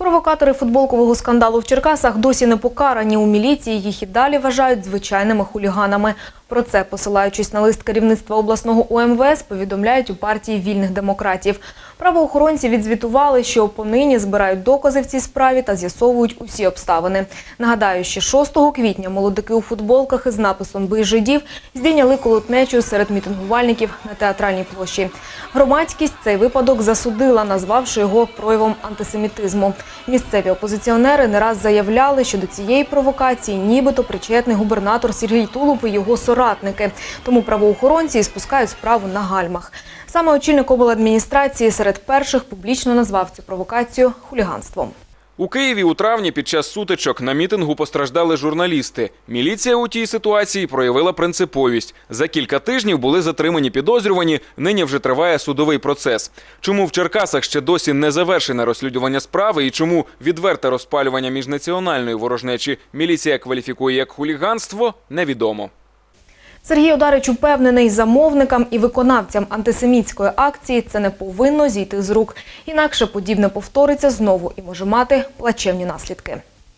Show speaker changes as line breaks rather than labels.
Провокатори футболкового скандалу в Черкасах досі не покарані. У міліції їх і далі вважають звичайними хуліганами. Про це, посилаючись на лист керівництва обласного УМВС, повідомляють у партії вільних демократів. Правоохоронці відзвітували, що понині збирають докази в цій справі та з'ясовують усі обставини. Нагадаю, що 6 квітня молодики у футболках із написом «Бий жидів» здійняли колотнечу серед мітингувальників на театральній площі. Громадськість цей випадок засудила, назвавши його проявом антисемітизму. Місцеві опозиціонери не раз заявляли, що до цієї провокації нібито причетний губернатор Сергій Тулуб і його соратники. Тому правоохоронці спускають справу на гальмах. Саме очільник обладміністрації серед перших публічно назвав цю провокацію хуліганством.
У Києві у травні під час сутичок на мітингу постраждали журналісти. Міліція у тій ситуації проявила принциповість. За кілька тижнів були затримані підозрювані. Нині вже триває судовий процес. Чому в Черкасах ще досі не завершене розслідування справи і чому відверте розпалювання міжнаціональної ворожнечі міліція кваліфікує як хуліганство, невідомо.
Сергій Ударич упевнений, замовникам і виконавцям антисемітської акції це не повинно зійти з рук. Інакше подібне повториться знову і може мати плачевні наслідки.